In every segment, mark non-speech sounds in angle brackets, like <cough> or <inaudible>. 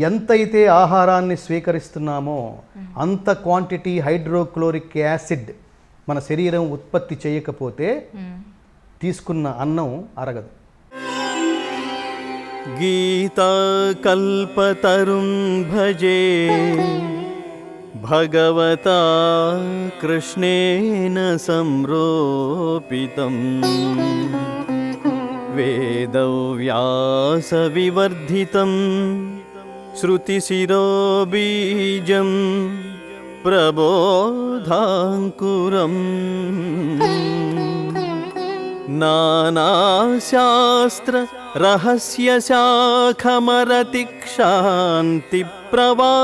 ఎంతైతే ఆహారాన్ని స్వీకరిస్తున్నామో అంత క్వాంటిటీ హైడ్రోక్లోరిక్ యాసిడ్ మన శరీరం ఉత్పత్తి చేయకపోతే తీసుకున్న అన్నం అరగదు. గీతకల్పతరుం భజే భగవతా కృష్ణేన సంరోపితం. వేదవ్యాసవివర్ధితం श्रुतिशिरोबीजं प्रबोधाङ्कुरम्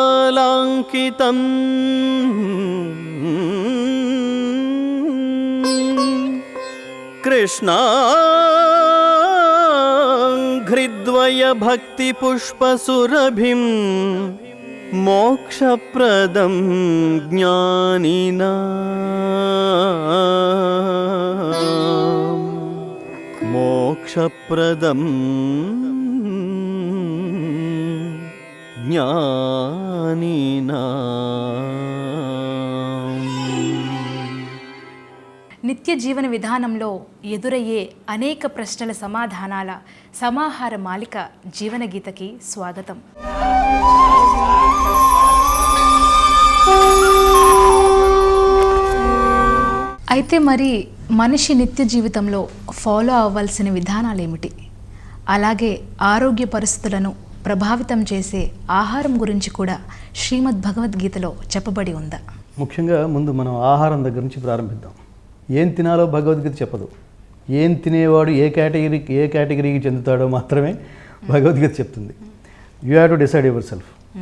नानाशास्त्ररहस्यशाखमरतिक्षान्तिप्रवालाङ्कितम् कृष्णा कृष्णाघ्रिद्वयभक्तिपुष्पसुरभिं मोक्षप्रदं ज्ञानिना। मोक्षप्रदं ज्ञानिना నిత్య జీవన విధానంలో ఎదురయ్యే అనేక ప్రశ్నల సమాధానాల సమాహార మాలిక జీవన గీతకి స్వాగతం. అయితే మరి మనిషి నిత్య జీవితంలో ఫాలో అవ్వాల్సిన విధానాలు ఏమిటి అలాగే ఆరోగ్య పరిస్థితులను ప్రభావితం చేసే ఆహారం గురించి కూడా శ్రీమద్ భగవద్గీతలో చెప్పబడి ఉందా? ముఖ్యంగా ముందు మనం ఆహారం దగ్గర నుంచి ప్రారంభిద్దాం. ఏం తినాలో భగవద్గీత చెప్పదు. ఏం తినేవాడు ఏ కేటగిరీకి ఏ కేటగిరీకి చెందుతాడో మాత్రమే భగవద్గీత చెప్తుంది. You have to decide yourself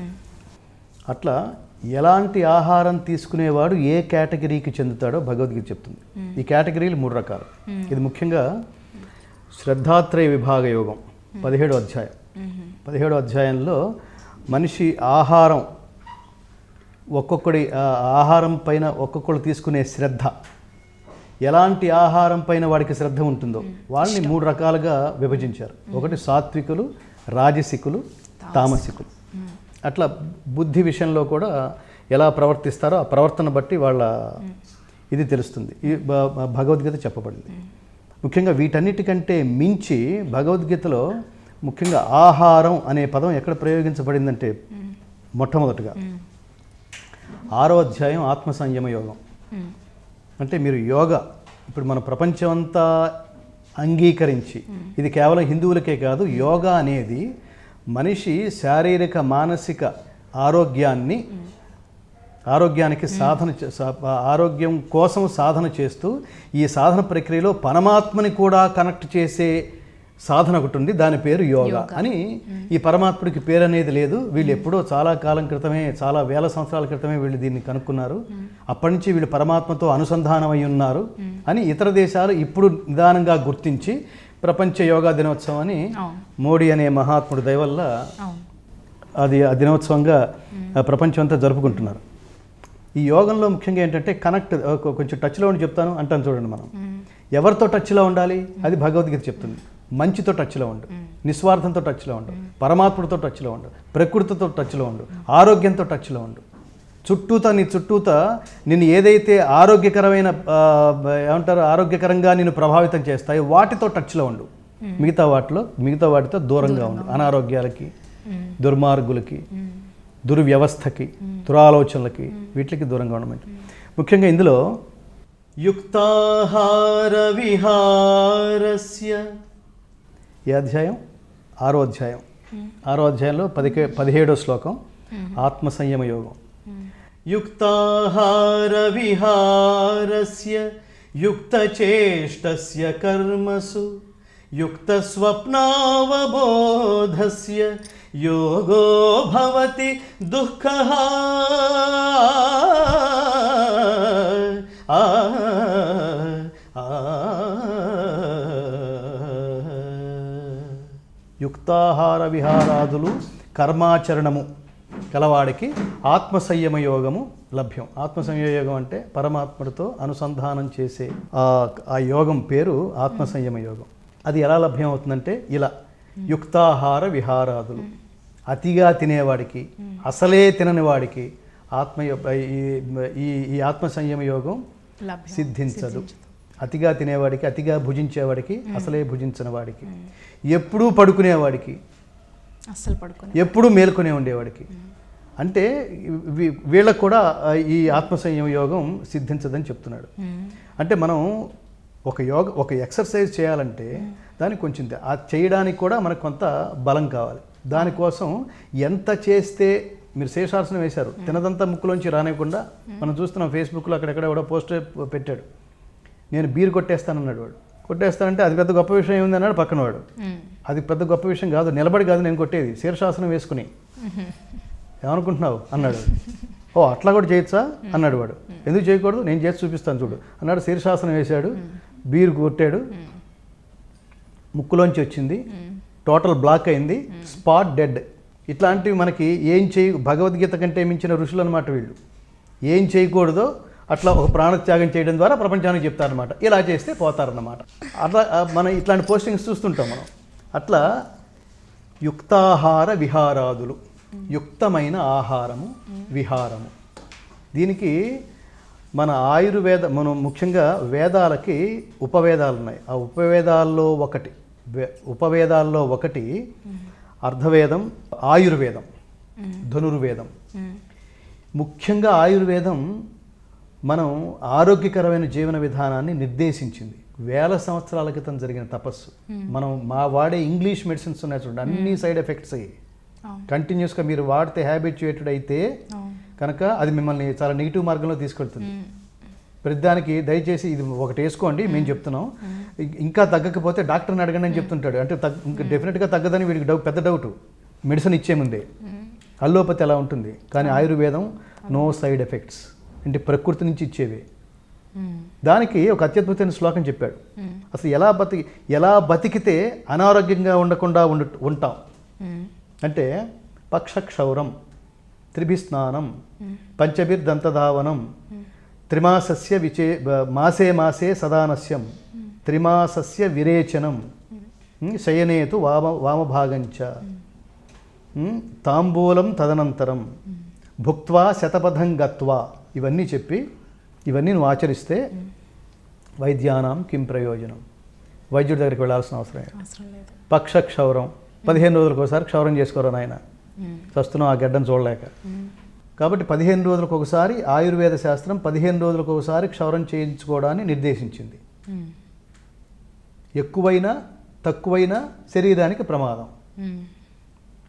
అట్లా ఎలాంటి ఆహారం తీసుకునేవాడు ఏ కేటగిరీకి చెందుతాడో భగవద్గీత చెప్తుంది. ఈ కేటగిరీలు మూడు రకాలు. ఇది ముఖ్యంగా శ్రద్ధాత్రయ విభాగ యోగం పదిహేడో అధ్యాయం. పదిహేడో అధ్యాయంలో మనిషి ఆహారం ఒక్కొక్కడి ఆహారం పైన ఒక్కొక్కడు తీసుకునే శ్రద్ధ. ఎలాంటి ఆహారం పైన వాడికి శ్రద్ధ ఉంటుందో వాళ్ళని మూడు రకాలుగా విభజించారు. ఒకటి సాత్వికులు రాజసికులు తామసికులు. అట్లా బుద్ధి విషయంలో కూడా ఎలా ప్రవర్తిస్తారో ఆ ప్రవర్తన బట్టి వాళ్ళ ఇది తెలుస్తుంది. ఈ భగవద్గీత చెప్పబడింది. ముఖ్యంగా వీటన్నిటికంటే మించి భగవద్గీతలో ముఖ్యంగా ఆహారం అనే పదం ఎక్కడ ప్రయోగించబడిందంటే మొట్టమొదటిగా. ఆరో అధ్యాయం ఆత్మ సంయమ యోగం అంటే మీరు యోగా ఇప్పుడు మన ప్రపంచం అంతా అంగీకరించి ఇది కేవలం హిందువులకే కాదు యోగా అనేది మనిషి శారీరక మానసిక ఆరోగ్యాన్ని ఆరోగ్యానికి సాధన చే- సా- ఆరోగ్యం కోసం సాధన చేస్తూ ఈ సాధన ప్రక్రియలో పరమాత్మని కూడా కనెక్ట్ చేసే సాధన ఒకటి ఉంది దాని పేరు యోగా అని ఈ పరమాత్ముడికి పేరు అనేది లేదు. వీళ్ళు ఎప్పుడో చాలా కాలం క్రితమే చాలా వేల సంవత్సరాల క్రితమే వీళ్ళు దీన్ని కనుక్కున్నారు. అప్పటి నుంచి వీళ్ళు పరమాత్మతో అనుసంధానమై ఉన్నారు అని ఇతర దేశాలు ఇప్పుడు నిదానంగా గుర్తించి ప్రపంచ యోగా దినోత్సవం అని మోడీ అనే మహాత్ముడి దయ వల్ల అవును. అది ఆ దినోత్సవంగా ప్రపంచం అంతా జరుపుకుంటున్నారు. ఈ యోగంలో ముఖ్యంగా ఏంటంటే కనెక్ట్ కొంచెం టచ్లో ఉండి చెప్తాను అంటాను చూడండి మనం. ఎవరితో టచ్లో ఉండాలి? అది భగవద్గీత చెప్తుంది. మంచితో టచ్లో ఉండు. నిస్వార్థంతో టచ్లో ఉండు. పరమాత్ముడితో టచ్లో ఉండు. ప్రకృతితో టచ్లో ఉండు. ఆరోగ్యంతో టచ్లో ఉండు. చుట్టూత నీ చుట్టూత నిన్ను ఏదైతే ఆరోగ్యకరమైన ఏమంటారు ఆరోగ్యకరంగా నిన్ను ప్రభావితం చేస్తాయో వాటితో టచ్లో ఉండు. మిగతా వాటిలో మిగతా వాటితో దూరంగా ఉండు. అనారోగ్యాలకి దుర్మార్గులకి దుర్వ్యవస్థకి దురాలోచనలకి వీటికి దూరంగా ఉండమంట. ముఖ్యంగా ఇందులో యుక్తాహార విహారస్య ఈ అధ్యాయం? ఆరో అధ్యాయం. ఆరో అధ్యాయంలో పదికే పదిహేడో శ్లోకం. ఆత్మ సంయమ యోగం యుక్తాహార విహారస్య యుక్తచేష్టస్య కర్మసు యుక్తస్వప్నావబోధస్య యోగో భవతి దుఃఖ. ఆ యుక్తాహార విహారాదులు కర్మాచరణము కలవాడికి ఆత్మ సంయమ యోగము లభ్యం. ఆత్మ సంయమ యోగం అంటే పరమాత్ముడితో అనుసంధానం చేసే ఆ యోగం పేరు ఆత్మ సంయమ యోగం అది ఎలా లభ్యం అవుతుందంటే ఇలా యుక్తాహార విహారాదులు అతిగా తినేవాడికి అసలే తినని వాడికి ఆత్మ ఈ- ఈ ఈ ఆత్మ సంయమ యోగం సిద్ధించదు. అతిగా తినేవాడికి అతిగా భుజించేవాడికి అసలే భుజించని వాడికి ఎప్పుడూ పడుకునేవాడికి. అస్సలు పడుకుని ఎప్పుడూ మేల్కొనే ఉండేవాడికి. అంటే వీళ్ళకు కూడా ఈ ఆత్మ సంయమ యోగం సిద్ధించదని చెప్తున్నాడు. అంటే మనం ఒక యోగ ఒక ఎక్సర్సైజ్ చేయాలంటే దానికి కొంచెం ఆ చేయడానికి కూడా మనకు కొంత బలం కావాలి. దానికోసం ఎంత చేస్తే మీరు శేషాసనం వేశారు. తినదంతా ముక్కులోంచి రానివ్వకుండా మనం చూస్తున్నాం ఫేస్బుక్లో అక్కడెక్కడ కూడా పోస్టర్ పెట్టాడు. నేను బీర్ కొట్టేస్తానన్నాడు వాడు. కొట్టేస్తానంటే అది పెద్ద గొప్ప విషయం ఏముంది అన్నాడు పక్కన వాడు అది పెద్ద గొప్ప విషయం కాదు నిలబడి కాదు నేను కొట్టేది. శీర్షాసనం వేసుకుని. ఏమనుకుంటున్నావు? అన్నాడు ఓ అట్లా కూడా చేయొచ్చా? అన్నాడు వాడు. ఎందుకు చేయకూడదు? నేను చేసి చూపిస్తాను చూడు. అన్నాడు శీర్షాసనం వేశాడు. బీర్ కొట్టాడు. ముక్కులోంచి వచ్చింది. టోటల్ బ్లాక్ అయింది. Spot dead. ఇట్లాంటివి మనకి ఏం చేయ భగవద్గీత కంటే మించిన ఋషులు అనమాట వీళ్ళు. ఏం చేయకూడదో అట్లా ఒక ప్రాణత్యాగం చేయడం ద్వారా ప్రపంచానికి చెప్తారనమాట ఇలా చేస్తే పోతారన్నమాట. అట్లా మనం ఇట్లాంటి పోస్టింగ్స్ చూస్తుంటాం మనం. అట్లా యుక్తాహార విహారాదులు. యుక్తమైన ఆహారము విహారము. దీనికి మన ఆయుర్వేద మనం ముఖ్యంగా వేదాలకి ఉపవేదాలు ఉన్నాయి ఆ ఉపవేదాల్లో ఒకటి ఉపవేదాల్లో ఒకటి అర్ధవేదం ఆయుర్వేదం ధనుర్వేదం. ముఖ్యంగా ఆయుర్వేదం మనం ఆరోగ్యకరమైన జీవన విధానాన్ని నిర్దేశించింది. వేల సంవత్సరాల క్రితం జరిగిన తపస్సు. మనం మా వాడే ఇంగ్లీష్ మెడిసిన్స్ ఉన్నాయి చూడండి అన్ని సైడ్ ఎఫెక్ట్స్ అవును. కంటిన్యూస్గా మీరు వాడితే హ్యాబిచ్యుయేటెడ్ అయితే కనుక అది మిమ్మల్ని చాలా నెగిటివ్ మార్గంలో తీసుకెళ్తుంది. ప్రతిదానికి దయచేసి ఇది ఒకటి వేసుకోండి మేము చెప్తున్నాం. ఇంకా తగ్గకపోతే డాక్టర్ని అడగండి అని చెప్తుంటాడు. అంటే తగ్గ ఇంకా డెఫినెట్గా తగ్గదని వీడికి డౌట్ పెద్ద డౌట్ మెడిసిన్ ఇచ్చే ముందే. అల్లోపతి ఎలా ఉంటుంది. కానీ ఆయుర్వేదం నో సైడ్ ఎఫెక్ట్స్. అంటే ప్రకృతి నుంచి ఇచ్చేవి. దానికి ఒక అత్యద్భుతమైన శ్లోకం చెప్పాడు. అసలు ఎలా బతికి ఎలా బతికితే అనారోగ్యంగా ఉండకుండా ఉండు ఉంటాం. అంటే పక్షక్షౌరం త్రిభిస్నానం పంచభిర్దంతధావనం త్రిమాసస్య విచే మాసే మాసే సదానస్యం త్రిమాసస్య విరేచనం శయనేతు వామ వామభాగంచ తాంబూలం తదనంతరం భుక్త్వా శతపథం గత్వా ఇవన్నీ చెప్పి ఇవన్నీ నువ్వు ఆచరిస్తే వైద్యానాం కిం ప్రయోజనం. వైద్యుడి దగ్గరికి వెళ్ళాల్సిన అవసరం లేదు. పక్ష క్షౌరం పదిహేను రోజులకు ఒకసారి క్షౌరం చేసుకోరా నాయన? చస్తున్నాం ఆ గడ్డను చూడలేక. కాబట్టి పదిహేను రోజులకు ఒకసారి ఆయుర్వేద శాస్త్రం పదిహేను రోజులకు ఒకసారి క్షౌరం చేయించుకోవడాన్ని నిర్దేశించింది. ఎక్కువైనా తక్కువైనా శరీరానికి ప్రమాదం.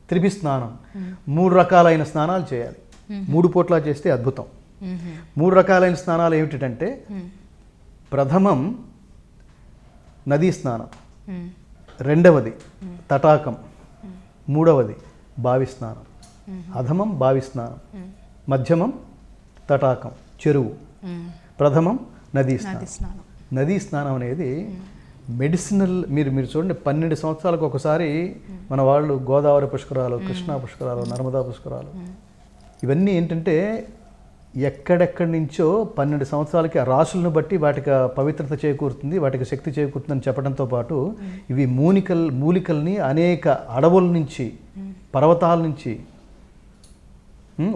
త్రిభి స్నానం మూడు రకాలైన స్నానాలు చేయాలి. మూడు పూట్ల చేస్తే అద్భుతం. మూడు రకాలైన స్నానాలు ఏమిటంటే ప్రథమం నదీ స్నానం. రెండవది తటాకం. మూడవది బావి స్నానం. అధమం బావి స్నానం. మధ్యమం తటాకం చెరువు. ప్రథమం నదీ స్నానం. నది స్నానం. నదీ స్నానం అనేది మెడిసినల్ మీరు మీరు చూడండి పన్నెండు సంవత్సరాలకు ఒకసారి మన వాళ్ళు గోదావరి పుష్కరాలు కృష్ణా పుష్కరాలు నర్మదా పుష్కరాలు. ఇవన్నీ ఏంటంటే ఎక్కడెక్కడి నుంచో పన్నెండు సంవత్సరాలకి ఆ రాసులను బట్టి వాటికి పవిత్రత చేకూరుతుంది వాటికి శక్తి చేకూరుతుందని చెప్పడంతో పాటు ఇవి మూలికల్ మూలికల్ని అనేక అడవుల నుంచి పర్వతాల నుంచి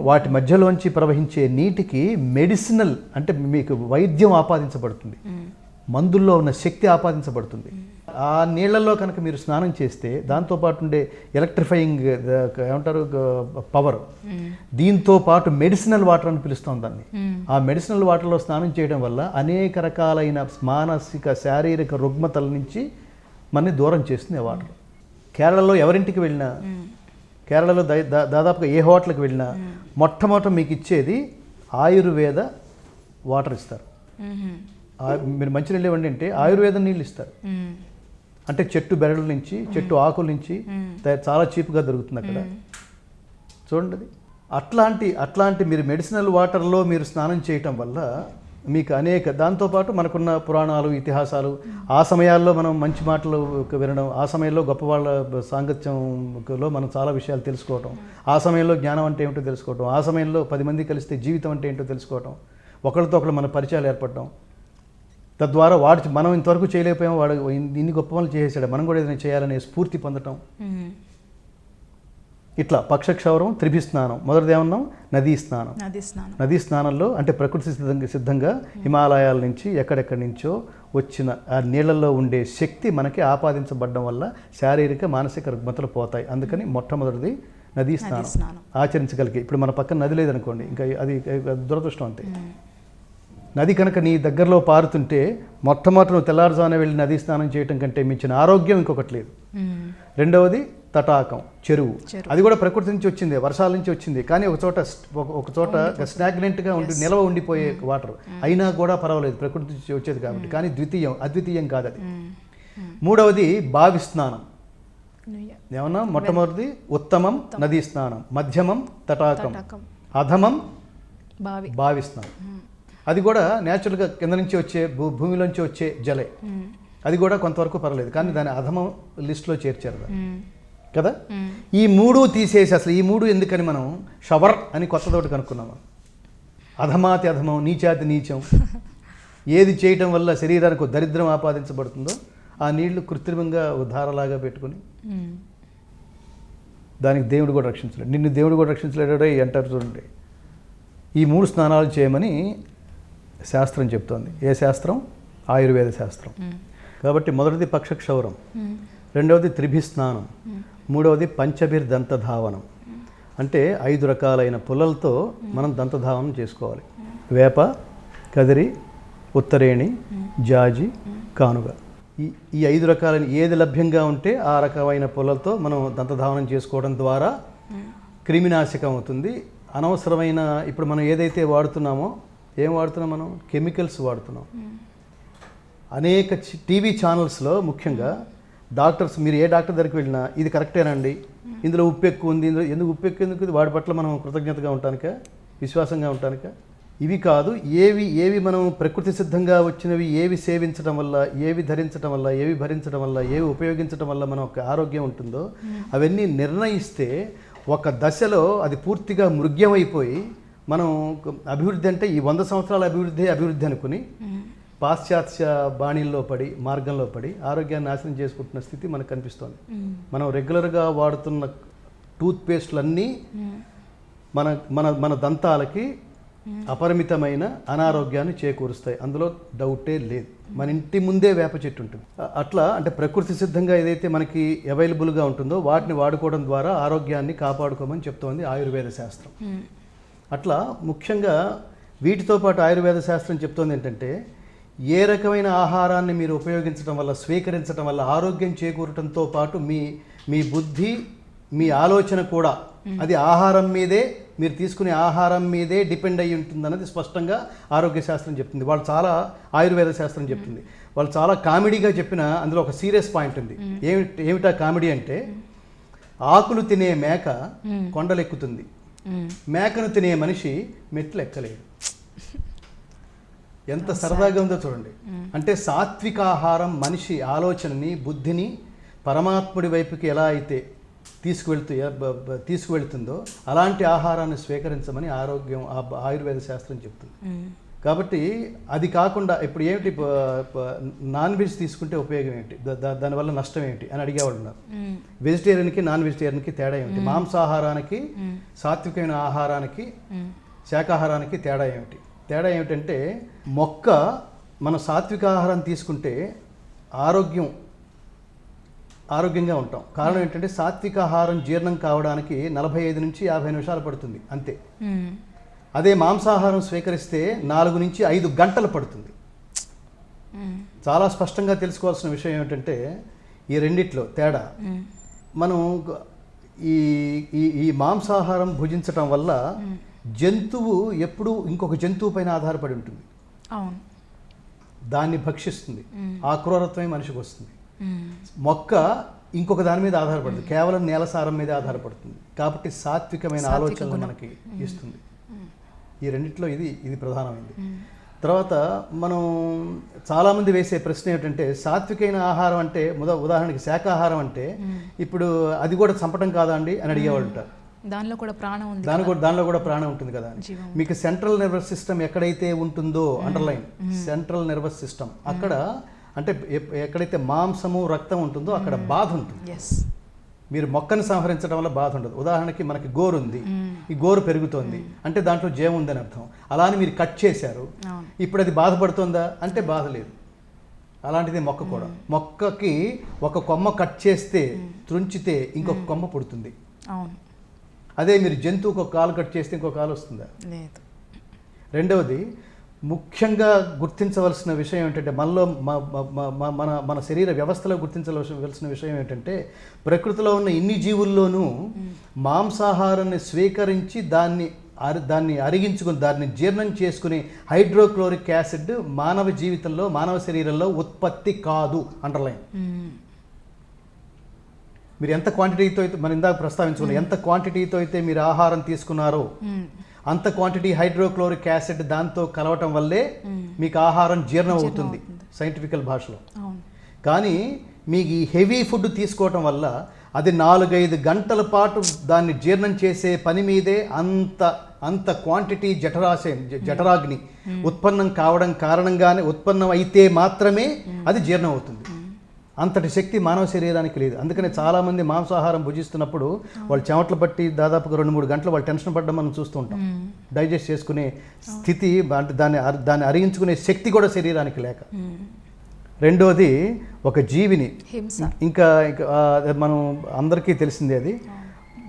వాటి మధ్యలోంచి ప్రవహించే నీటికి మెడిసినల్ అంటే మీకు వైద్యం ఆపాదించబడుతుంది. మందుల్లో ఉన్న శక్తి ఆపాదించబడుతుంది. ఆ నీళ్ళల్లో కనుక మీరు స్నానం చేస్తే దాంతోపాటు ఉండే ఎలక్ట్రిఫైయింగ్ ఏమంటారు పవర్. దీంతో పాటు మెడిసినల్ వాటర్ అని పిలుస్తాం దాన్ని. ఆ మెడిసినల్ వాటర్లో స్నానం చేయడం వల్ల అనేక రకాలైన మానసిక శారీరక రుగ్మతల నుంచి మనని దూరం చేస్తుంది ఆ వాటర్. కేరళలో ఎవరింటికి వెళ్ళినా కేరళలో దాదాపుగా ఏ హోటల్కి వెళ్ళినా మొట్టమొదట మీకు ఇచ్చేది ఆయుర్వేద వాటర్ ఇస్తారు. మీరు మంచినీళ్ళు ఇవ్వండి అంటే ఆయుర్వేద నీళ్ళు ఇస్తారు. అంటే చెట్టు బెరడుల నుంచి చెట్టు ఆకుల నుంచి చాలా చీప్గా దొరుకుతుంది అక్కడ. చూడండి. అట్లాంటి అట్లాంటి మీరు మెడిసినల్ వాటర్లో మీరు స్నానం చేయటం వల్ల మీకు అనేక దాంతోపాటు మనకున్న పురాణాలు ఇతిహాసాలు ఆ సమయాల్లో మనం మంచి మాటలు వినడం ఆ సమయంలో గొప్ప వాళ్ళ సాంగత్యంలో మనం చాలా విషయాలు తెలుసుకోవటం ఆ సమయంలో జ్ఞానం అంటే ఏమిటో తెలుసుకోవటం ఆ సమయంలో పది మంది కలిస్తే జీవితం అంటే ఏంటో తెలుసుకోవటం ఒకరితో ఒకరు మన పరిచయాలు ఏర్పడటం తద్వారా వాడు మనం ఇంతవరకు చేయలేకపోయాం వాడు ఇన్ని గొప్ప పనులు చేసేసాడు మనం కూడా ఏదైనా చేయాలనే స్ఫూర్తి పొందటం. ఇట్లా పక్షక్షౌరం త్రిభి స్నానం మొదటిది ఏమన్నాం? నదీ స్నానం. నది స్నానం. నదీ స్నానంలో అంటే ప్రకృతి సిద్ధంగా సిద్ధంగా హిమాలయాల నుంచి ఎక్కడెక్కడి నుంచో వచ్చిన ఆ నీళ్ళల్లో ఉండే శక్తి మనకి ఆపాదించబడడం వల్ల శారీరక మానసిక రుగ్మతలు పోతాయి. అందుకని మొట్టమొదటిది నదీ స్నానం. ఆచరించగలిగే. ఇప్పుడు మన పక్కన నది లేదనుకోండి ఇంకా అది దురదృష్టం అంతే. నది కనుక నీ దగ్గరలో పారుతుంటే మొట్టమొదటి నువ్వు తెల్లారుజామున వెళ్ళి నదీ స్నానం చేయటం కంటే మించిన ఆరోగ్యం ఇంకొకటి లేదు. మ్మ్. రెండవది తటాకం చెరువు. అది కూడా ప్రకృతి నుంచి వచ్చింది వర్షాల నుంచి వచ్చింది. కానీ ఒక చోట ఒక- చోట స్నాగ్నెంట్గా ఉండి నిల్వ ఉండిపోయే వాటర్. అయినా కూడా పర్వాలేదు ప్రకృతి నుంచి వచ్చేది కాబట్టి. కానీ ద్వితీయం అద్వితీయం కాదు అది. మూడవది బావి స్నానం. ఏమన్నా? మొట్టమొదటిది ఉత్తమం నదీ స్నానం. మధ్యమం తటాకం. తటాకం. అధమం బావి. బావి స్నానం. అది కూడా న్యాచురల్గా కింద నుంచి వచ్చే భూ భూమిలోంచి వచ్చే జలే. అది కూడా కొంతవరకు పర్వాలేదు కానీ దాని అధమం లిస్టులో చేర్చారు. కదా. ఈ మూడు తీసేసి అసలు ఈ మూడు ఎందుకని మనం షవర్ అని కొత్తదోటి కనుక్కున్నాము అధమాతి అధమం నీచాతి నీచం <laughs> ఏది చేయటం వల్ల శరీరానికి దరిద్రం ఆపాదించబడుతుందో ఆ నీళ్ళు కృత్రిమంగా ఓ ధారలాగా పెట్టుకుని. దానికి దేవుడు కూడా రక్షించలేడు నిన్ను దేవుడు కూడా రక్షించలేడే అంటారు చూడండి ఈ మూడు స్నానాలు చేయమని శాస్త్రం చెప్తోంది. ఏ శాస్త్రం? ఆయుర్వేద శాస్త్రం. కాబట్టి మొదటిది పక్షక్షౌరం. రెండవది త్రిభి స్నానం మూడవది పంచభిర్ దంతధావనం అంటే ఐదు రకాలైన పుల్లలతో మనం దంతధావనం చేసుకోవాలి. వేప కదిరి ఉత్తరేణి జాజి కానుగ. ఈ ఈ ఐదు రకాలైన ఏది లభ్యంగా ఉంటే ఆ రకమైన పుల్లలతో మనం దంతధావనం చేసుకోవడం ద్వారా క్రిమినాశకం అవుతుంది. అనవసరమైన ఇప్పుడు మనం ఏదైతే వాడుతున్నామో ఏం వాడుతున్నాం మనం? కెమికల్స్ వాడుతున్నాం. అనేక టీవీ ఛానల్స్లో ముఖ్యంగా డాక్టర్స్ మీరు ఏ డాక్టర్ దగ్గరికి వెళ్ళినా ఇది కరెక్టేనండి. ఇందులో ఉప్పు ఎక్కువ ఉంది ఇందులో ఎందుకు ఉప్పు ఎక్కువ ఎందుకు? వాడి పట్ల మనం కృతజ్ఞతగా ఉంటానిక? విశ్వాసంగా ఉంటానిక? ఇవి కాదు ఏవి ఏవి మనం ప్రకృతి సిద్ధంగా వచ్చినవి ఏవి సేవించడం వల్ల ఏవి ధరించడం వల్ల ఏవి భరించడం వల్ల ఏవి ఉపయోగించడం వల్ల మన ఒక ఆరోగ్యం ఉంటుందో అవన్నీ నిర్ణయిస్తే ఒక దశలో అది పూర్తిగా మృగ్యమైపోయి మనం అభివృద్ధి అంటే ఈ వంద సంవత్సరాల అభివృద్ధి అభివృద్ధి అనుకుని పాశ్చాత్య బాణీల్లో పడి మార్గంలో పడి ఆరోగ్యాన్ని నాశనం చేసుకుంటున్న స్థితి మనకు కనిపిస్తోంది. మనం రెగ్యులర్గా వాడుతున్న టూత్ పేస్ట్లన్నీ మ్మ్. మన మన మన దంతాలకి అపరిమితమైన అనారోగ్యాన్ని చేకూరుస్తాయి. అందులో డౌటే లేదు. మన ఇంటి ముందే వేప చెట్టు ఉంటుంది. అట్లా అంటే ప్రకృతి సిద్ధంగా ఏదైతే మనకి అవైలబుల్గా ఉంటుందో వాటిని వాడుకోవడం ద్వారా ఆరోగ్యాన్ని కాపాడుకోమని చెప్తోంది ఆయుర్వేద శాస్త్రం. అట్లా ముఖ్యంగా వీటితో పాటు ఆయుర్వేద శాస్త్రం చెప్తోంది ఏంటంటే ఏ రకమైన ఆహారాన్ని మీరు ఉపయోగించడం వల్ల స్వీకరించడం వల్ల ఆరోగ్యం చేకూరటంతో పాటు మీ మీ బుద్ధి మీ ఆలోచన కూడా అది ఆహారం మీదే మీరు తీసుకునే ఆహారం మీదే డిపెండ్ అయి ఉంటుందన్నది స్పష్టంగా ఆరోగ్య శాస్త్రం చెప్తుంది. వాళ్ళు చాలా ఆయుర్వేద శాస్త్రం చెప్తుంది. వాళ్ళు చాలా కామెడీగా చెప్పిన అందులో ఒక సీరియస్ పాయింట్ ఉంది. ఏమిటి ఏమిటా కామెడీ అంటే ఆకులు తినే మేక కొండలెక్కుతుంది. మేకను తినే మనిషి మెట్లు ఎక్కలేడు ఎంత సరదాగా ఉందో చూడండి. అంటే సాత్విక ఆహారం మనిషి ఆలోచనని బుద్ధిని పరమాత్ముడి వైపుకి ఎలా అయితే తీసుకువెళ్తూ తీసుకువెళ్తుందో అలాంటి ఆహారాన్ని స్వీకరించమని ఆరోగ్యం ఆయుర్వేద శాస్త్రం చెప్తుంది. కాబట్టి అది కాకుండా ఇప్పుడు ఏమిటి నాన్ వెజ్ తీసుకుంటే ఉపయోగం ఏంటి? దానివల్ల నష్టం ఏంటి? అని అడిగేవాళ్ళు ఉన్నారు. వెజిటేరియన్కి నాన్ వెజిటేరియన్కి తేడా ఏమిటి? మాంసాహారానికి సాత్వికమైన ఆహారానికి. శాకాహారానికి తేడా ఏమిటి? తేడా ఏమిటంటే మొక్క మన సాత్విక ఆహారం తీసుకుంటే ఆరోగ్యం ఆరోగ్యంగా ఉంటాం. కారణం ఏంటంటే సాత్విక ఆహారం జీర్ణం కావడానికి నలభై ఐదు నుంచి యాభై నిమిషాలు పడుతుంది. అంతే. అదే మాంసాహారం స్వీకరిస్తే నాలుగు నుంచి ఐదు గంటలు పడుతుంది. చాలా స్పష్టంగా తెలుసుకోవాల్సిన విషయం ఏమిటంటే ఈ రెండిట్లో తేడా. మనం ఈ ఈ ఈ మాంసాహారం భుజించటం వల్ల జంతువు ఎప్పుడూ ఇంకొక జంతువు పైన ఆధారపడి ఉంటుంది. అవును. దాన్ని భక్షిస్తుంది. ఆ క్రూరత్వమే మనిషికి వస్తుంది. మొక్క ఇంకొక దాని మీద ఆధారపడుతుంది. కేవలం నేల సారం మీద ఆధారపడుతుంది. కాబట్టి సాత్వికమైన సాత్విక ఆలోచనలు. మనకి ఇస్తుంది. ఈ రెండిట్లో ఇది ఇది ప్రధానమైంది. తర్వాత మనం చాలామంది వేసే ప్రశ్న ఏమిటంటే సాత్వికైన ఆహారం అంటే ముద ఉదాహరణకి శాకాహారం అంటే ఇప్పుడు అది కూడా చంపటం కాదా అండి? అని అడిగేవాళ్ళు ఉంటారు. దానిలో కూడా ప్రాణం ఉంది దాని కూడా దానిలో కూడా ప్రాణం ఉంటుంది కదా. మీకు సెంట్రల్ నర్వస్ సిస్టమ్ ఎక్కడైతే ఉంటుందో అండర్లైన్ సెంట్రల్ నర్వస్ సిస్టమ్ అక్కడ అంటే ఎక్కడైతే మాంసము రక్తం ఉంటుందో అక్కడ బాధ ఉంటుంది. మీరు మొక్కను సంహరించడం వల్ల బాధ ఉండదు. ఉదాహరణకి మనకి గోరు ఉంది. ఈ గోరు పెరుగుతోంది. అంటే దాంట్లో జీవం ఉందని అర్థం. అలా అని మీరు కట్ చేశారు. ఇప్పుడు అది బాధపడుతుందా? అంటే బాధ లేదు. అలాంటిది మొక్క కూడా. మొక్కకి ఒక కొమ్మ కట్ చేస్తే త్రుంచితే ఇంకొక కొమ్మ పుడుతుంది. అదే మీరు జంతువుకు ఒక కాలు కట్ చేస్తే ఇంకో కాలు వస్తుందా? రెండవది ముఖ్యంగా గుర్తించవలసిన విషయం ఏంటంటే మనలో మన మన శరీర వ్యవస్థలో గుర్తించవలసిన విషయం ఏంటంటే ప్రకృతిలో ఉన్న ఇన్ని జీవుల్లోనూ మాంసాహారాన్ని స్వీకరించి దాన్ని అరి దాన్ని అరిగించుకుని దాన్ని జీర్ణం చేసుకుని హైడ్రోక్లోరిక్ యాసిడ్ మానవ జీవితంలో మానవ శరీరంలో ఉత్పత్తి కాదు అండర్లైన్. మీరు ఎంత క్వాంటిటీతో అయితే మనం ఇందాక ప్రస్తావించుకున్నాం ఎంత క్వాంటిటీతో అయితే మీరు ఆహారం తీసుకున్నారో. అంత క్వాంటిటీ హైడ్రోక్లోరిక్ యాసిడ్ దాంతో కలవటం వల్లే మీకు ఆహారం జీర్ణం అవుతుంది సైంటిఫికల్ భాషలో. కానీ మీకు ఈ హెవీ ఫుడ్ తీసుకోవటం వల్ల అది నాలుగైదు గంటల పాటు దాన్ని జీర్ణం చేసే పని మీదే అంత అంత క్వాంటిటీ జఠరాశయం జఠరాగ్ని ఉత్పన్నం కావడం కారణంగానే ఉత్పన్నం అయితే మాత్రమే అది జీర్ణం అవుతుంది అంతటి శక్తి మానవ శరీరానికి లేదు. అందుకనే చాలామంది మాంసాహారం భుజిస్తున్నప్పుడు వాళ్ళు చెమటలు పట్టి దాదాపుగా రెండు మూడు గంటలు వాళ్ళు టెన్షన్ పడడం మనం చూస్తూ ఉంటాం. డైజెస్ట్ చేసుకునే స్థితి అంటే దాన్ని దాన్ని అరిగించుకునే శక్తి కూడా శరీరానికి లేక. రెండోది ఒక జీవిని. ఇంకా మనం అందరికీ తెలిసిందే అది.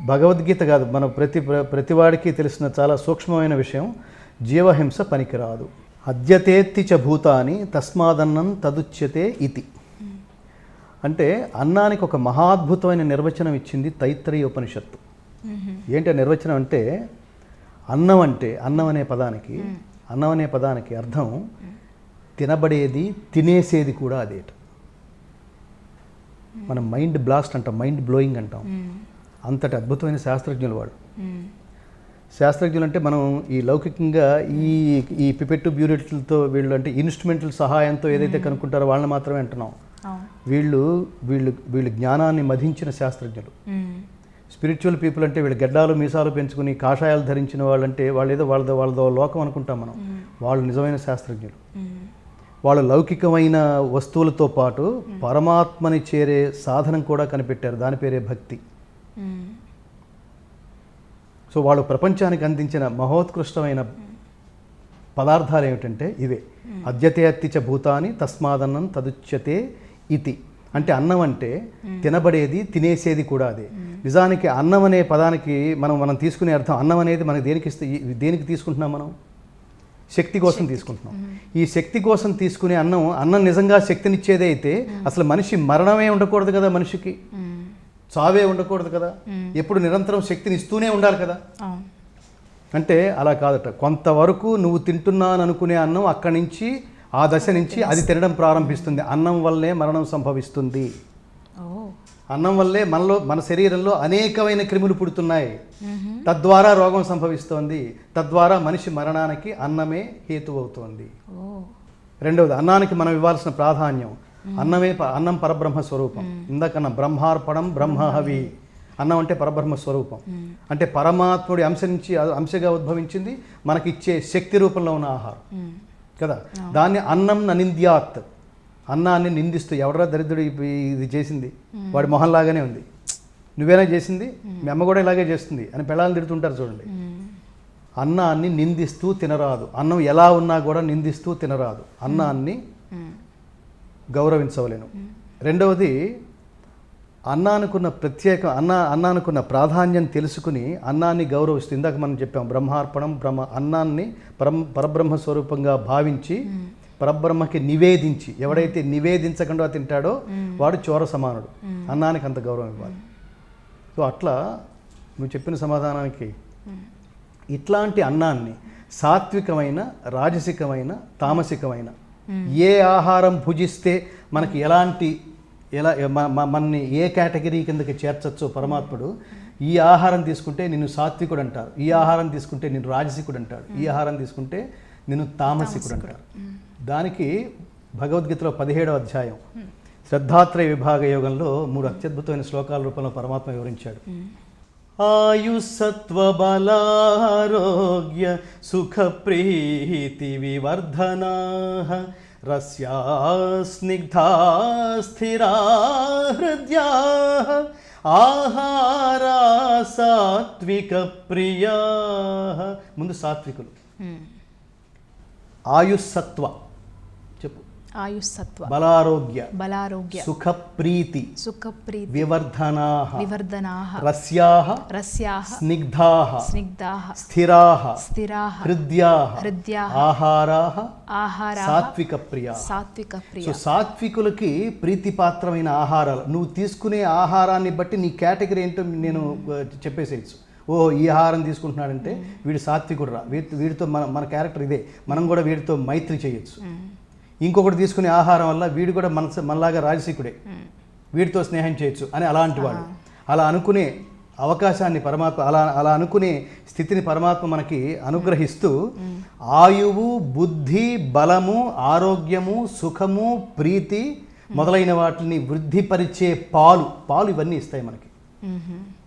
భగవద్గీత కాదు మన ప్రతి ప్ర- ప్రతివాడికి తెలిసిన చాలా సూక్ష్మమైన విషయం జీవహింస పనికిరాదు. అద్యతేత్తి చ భూతాని తస్మాదన్నం తదుచ్యతే ఇతి. అంటే అన్నానికి ఒక మహాద్భుతమైన నిర్వచనం ఇచ్చింది తైత్తరీయ ఉపనిషత్తు. ఏంటి నిర్వచనం అంటే అన్నం అంటే అన్నం అనే పదానికి అన్నం అనే పదానికి అర్థం తినబడేది తినేసేది కూడా అదేట మనం మైండ్ బ్లాస్ట్ అంటాం మైండ్ బ్లోయింగ్ అంటాం. అంతటి అద్భుతమైన శాస్త్రజ్ఞులు వాడు. శాస్త్రజ్ఞులు అంటే మనం ఈ లౌకికంగా ఈ ఈ పిపెట్టు బ్యూరెట్లతో వీళ్ళు అంటే ఇన్స్ట్రుమెంట్ల సహాయంతో ఏదైతే కనుక్కుంటారో వాళ్ళని మాత్రమే అంటున్నాం. వీళ్ళు వీళ్ళు వీళ్ళు జ్ఞానాన్ని మధించిన శాస్త్రజ్ఞులు. స్పిరిచువల్ పీపుల్ అంటే వీళ్ళు గడ్డాలు మీసాలు పెంచుకుని కాషాయాలు ధరించిన వాళ్ళంటే వాళ్ళు ఏదో వాళ్ళదో వాళ్ళదో లోకం అనుకుంటాం మనం. వాళ్ళు నిజమైన శాస్త్రజ్ఞులు. వాళ్ళు లౌకికమైన వస్తువులతో పాటు పరమాత్మని చేరే సాధనం కూడా కనిపెట్టారు. దాని పేరే భక్తి. సో వాళ్ళు ప్రపంచానికి అందించిన మహోత్కృష్టమైన పదార్థాలు ఏమిటంటే ఇవే. అద్యతే అత్తిచ భూతాని తస్మాదన్నం తదుచ్యతే ఇతి. అంటే అన్నం అంటే తినబడేది తినేసేది కూడా అదే. నిజానికి అన్నం అనే పదానికి మనం మనం తీసుకునే అర్థం అన్నం అనేది మనకి దేనికి ఇస్తే దేనికి తీసుకుంటున్నాం మనం? శక్తి కోసం తీసుకుంటున్నాం. ఈ శక్తి కోసం తీసుకునే అన్నం అన్నం నిజంగా శక్తినిచ్చేదే అయితే అసలు మనిషి మరణమే ఉండకూడదు కదా మనిషికి. చావే ఉండకూడదు కదా? ఎప్పుడు నిరంతరం శక్తిని ఇస్తూనే ఉండాలి కదా? అంటే అలా కాదట. కొంతవరకు నువ్వు తింటున్నాను అనుకునే అన్నం అక్కడి నుంచి ఆ దశ నుంచి అది తినడం ప్రారంభిస్తుంది. అన్నం వల్లే మరణం సంభవిస్తుంది. అన్నం వల్లే మనలో మన శరీరంలో అనేకమైన క్రిములు పుడుతున్నాయి. తద్వారా రోగం సంభవిస్తోంది. తద్వారా మనిషి మరణానికి అన్నమే హేతు అవుతోంది రెండవది అన్నానికి మనం ఇవ్వాల్సిన ప్రాధాన్యం. అన్నమే అన్నం పరబ్రహ్మ స్వరూపం. ఇందాకన్నా బ్రహ్మార్పణం బ్రహ్మహవి. అన్నం అంటే పరబ్రహ్మ స్వరూపం. అంటే పరమాత్ముడి అంశ నుంచి అంశగా ఉద్భవించింది మనకిచ్చే శక్తి రూపంలో ఉన్న ఆహారం. కదా? దాన్ని అన్నం ననింద్యాత్. అన్నాన్ని నిందిస్తూ ఎవడరా దరిద్రుడు ఇది చేసింది? వాడి మొహంలాగానే ఉంది. నువ్వేనా చేసింది? మీ అమ్మ కూడా ఇలాగే చేస్తుంది అని పిల్లల్ని తిడుతుంటారు చూడండి. అన్నాన్ని నిందిస్తూ తినరాదు. అన్నం ఎలా ఉన్నా కూడా నిందిస్తూ తినరాదు. అన్నాన్ని. గౌరవించవలేను. రెండవది అన్నానుకున్న ప్రత్యేక అన్న అన్నానుకున్న ప్రాధాన్యం తెలుసుకుని అన్నాన్ని గౌరవిస్తూ ఇందాక మనం చెప్పాం బ్రహ్మార్పణం బ్రహ్మ అన్నాన్ని పరం పరబ్రహ్మ స్వరూపంగా భావించి పరబ్రహ్మకి నివేదించి ఎవడైతే నివేదించకుండా తింటాడో వాడు చోర సమానుడు అన్నానికి అంత గౌరవం ఇవ్వాలి. సో అట్లా నువ్వు చెప్పిన సమాధానానికి ఇట్లాంటి అన్నాన్ని సాత్వికమైన రాజసికమైన తామసికమైన ఏ ఆహారం భుజిస్తే మనకి ఎలాంటి ఎలా మనని ఏ కేటగిరీ కిందకి చేర్చచ్చో పరమాత్ముడు ఈ ఆహారం తీసుకుంటే నిన్ను సాత్వికుడు అంటారు. ఈ ఆహారం తీసుకుంటే నిన్ను రాజసికుడు అంటాడు ఈ ఆహారం తీసుకుంటే నిన్ను తామసికుడు అంటారు. దానికి భగవద్గీతలో పదిహేడవ అధ్యాయం. శ్రద్ధాత్రయ విభాగ యోగంలో మూడు అత్యద్భుతమైన శ్లోకాల రూపంలో పరమాత్మ వివరించాడు. ఆయుసత్వబలారోగ్య సుఖప్రీతి వివర్ధనా రస్యా స్నిగ్ధా స్థిరా హృద్యా ఆహారా సాత్విక ప్రియా ముందు సాత్వికులు. ఆయుస్సత్వ. ఆయుస్సత్వ బలారోగ్య బలారోగ్య సుఖప్రీతి సుఖప్రీతి వివర్ధనా వివర్ధనా రస్యా రస్యా స్నిగ్ధా స్నిగ్ధా స్థిరా స్థిరా హృద్యా హృద్యాః ఆహారా ఆహారా సాత్విక ప్రియా సాత్విక సో ప్రియ సాత్వికులకి ప్రీతిపాత్రమైన ఆహారాలు. నువ్వు తీసుకునే ఆహారాన్ని బట్టి నీ కేటగిరీ ఏంటో నేను చెప్పేసేయచ్చు. ఓ ఈ ఆహారం తీసుకుంటున్నాడంటే వీడు సాత్వికుడు రా వీటి వీడితో మన మన క్యారెక్టర్ ఇదే. మనం కూడా వీడితో మైత్రి చేయొచ్చు. ఇంకొకటి తీసుకునే ఆహారం వల్ల వీడు కూడా మన మనలాగా రాజసీకుడే వీడితో స్నేహం చేయొచ్చు అని అలాంటి వాడు. అలా అనుకునే అవకాశాన్ని పరమాత్మ అలా అలా అనుకునే స్థితిని పరమాత్మ మనకి అనుగ్రహిస్తూ ఆయువు బుద్ధి బలము ఆరోగ్యము సుఖము ప్రీతి మొదలైన వాటిని వృద్ధిపరిచే పాలు పాలు ఇవన్నీ ఇస్తాయి మనకి.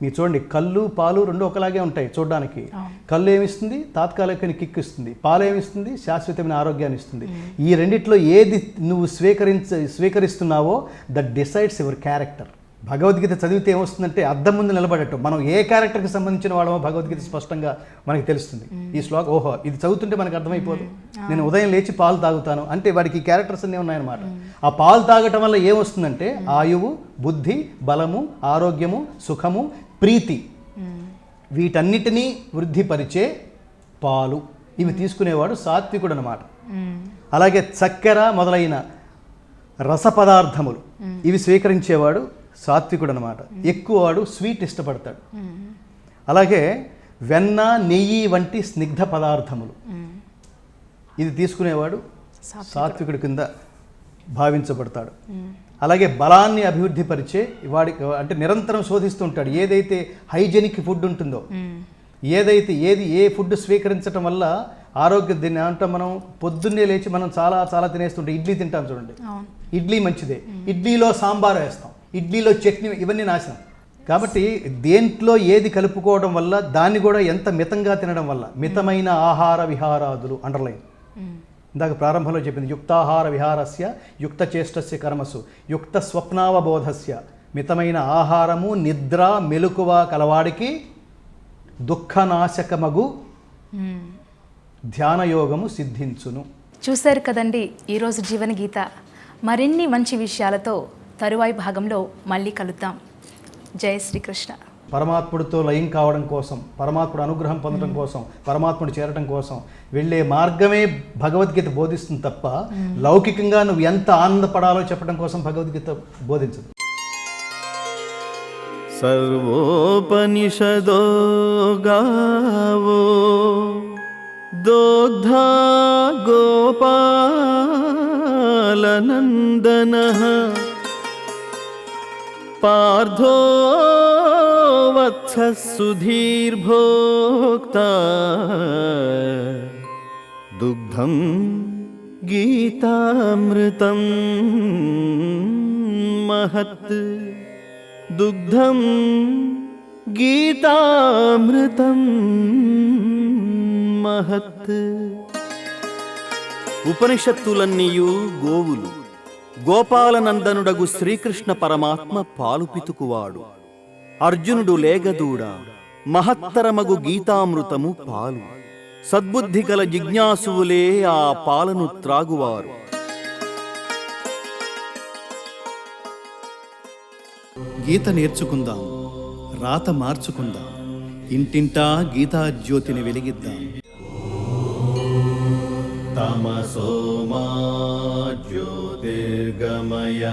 మీరు చూడండి కళ్ళు పాలు రెండు ఒకలాగే ఉంటాయి చూడడానికి. కళ్ళు ఏమిస్తుంది? తాత్కాలికమైన కిక్ ఇస్తుంది. పాలు ఏమిస్తుంది? శాశ్వతమైన ఆరోగ్యాన్ని ఇస్తుంది. ఈ రెండిట్లో ఏది నువ్వు స్వీకరించ స్వీకరిస్తున్నావో that decides your character. Bhagavad Gita చదివితే ఏమొస్తుందంటే అద్దం ముందు నిలబడటం. మనం ఏ క్యారెక్టర్కి సంబంధించిన వాళ్ళమో భగవద్గీత స్పష్టంగా మనకి తెలుస్తుంది. ఈ శ్లోకం ఓహో ఇది చదువుతుంటే మనకు అర్థమైపోదు. నేను ఉదయం లేచి పాలు తాగుతాను అంటే వాడికి ఈ క్యారెక్టర్స్ అన్నీ ఉన్నాయన్నమాట. ఆ పాలు తాగటం వల్ల ఏమొస్తుందంటే ఆయువు బుద్ధి బలము ఆరోగ్యము సుఖము ప్రీతి వీటన్నిటినీ వృద్ధిపరిచే పాలు. ఇవి తీసుకునేవాడు సాత్వికుడు అనమాట అలాగే చక్కెర మొదలైన రస పదార్థములు ఇవి స్వీకరించేవాడు సాత్వికుడు అనమాట ఎక్కువ వాడు స్వీట్ ఇష్టపడతాడు. అలాగే వెన్న నెయ్యి వంటి స్నిగ్ధ పదార్థములు. ఇది తీసుకునేవాడు సాత్వికుడి. కింద భావించబడతాడు. అలాగే బలాన్ని అభివృద్ధి పరిచే వాడికి అంటే నిరంతరం శోధిస్తుంటాడు. ఏదైతే హైజెనిక్ ఫుడ్ ఉంటుందో ఏదైతే ఏది ఏ ఫుడ్ స్వీకరించడం వల్ల ఆరోగ్య దీన్ని అంటే మనం? పొద్దున్నే లేచి మనం చాలా చాలా తినేస్తుంటే ఇడ్లీ తింటాం చూడండి. ఇడ్లీ మంచిదే. ఇడ్లీలో సాంబార్ వేస్తాం. ఇడ్లీలో చట్నీ ఇవన్నీ నాశనం. కాబట్టి దేంట్లో ఏది కలుపుకోవడం వల్ల దాన్ని కూడా ఎంత మితంగా తినడం వల్ల మితమైన ఆహార విహారాదులు అండర్లైన్ ఇందాక ప్రారంభంలో చెప్పింది యుక్తాహార విహారస్య యుక్త చేష్టస్య కర్మసు యుక్త స్వప్నావబోధస్య మితమైన ఆహారము నిద్ర మెలకువ కలవాడికి దుఃఖనాశకమగు ధ్యానయోగము సిద్ధించును. చూశారు కదండి ఈరోజు జీవన గీత మరిన్ని మంచి విషయాలతో తరువాయి భాగంలో మళ్ళీ కలుద్దాం. జయ శ్రీకృష్ణ. పరమాత్ముడితో లయం కావడం కోసం పరమాత్ముడు అనుగ్రహం పొందడం కోసం పరమాత్ముడు చేరడం కోసం వెళ్ళే మార్గమే భగవద్గీత బోధిస్తుంది తప్ప లౌకికంగా నువ్వు ఎంత ఆనందపడాలో చెప్పడం కోసం భగవద్గీత బోధించదు. సర్వోపనిషదో దోగ్ధా గోపాలనందన पार्थो वत्सः सुधीर्भोक्ता दुग्धं गीतामृतं महत् దుగ్ధం గీతామృతం మహత్ ఉపనిషత్తులన్నీయు గోవులు గోపాలనందనుడగు శ్రీకృష్ణ పరమాత్మ పాలు పితుకువాడు. అర్జునుడు లేగదూడ మహత్తరమగు గీతామృతము పాలు. సద్బుద్ధి గల జిజ్ఞాసువులే ఆ పాలను త్రాగువారు. గీత నేర్చుకుందాం రాత మార్చుకుందాం ఇంటింటా గీతా జ్యోతిని వెలిగిద్దాం. తమసో మా ദേഗമയ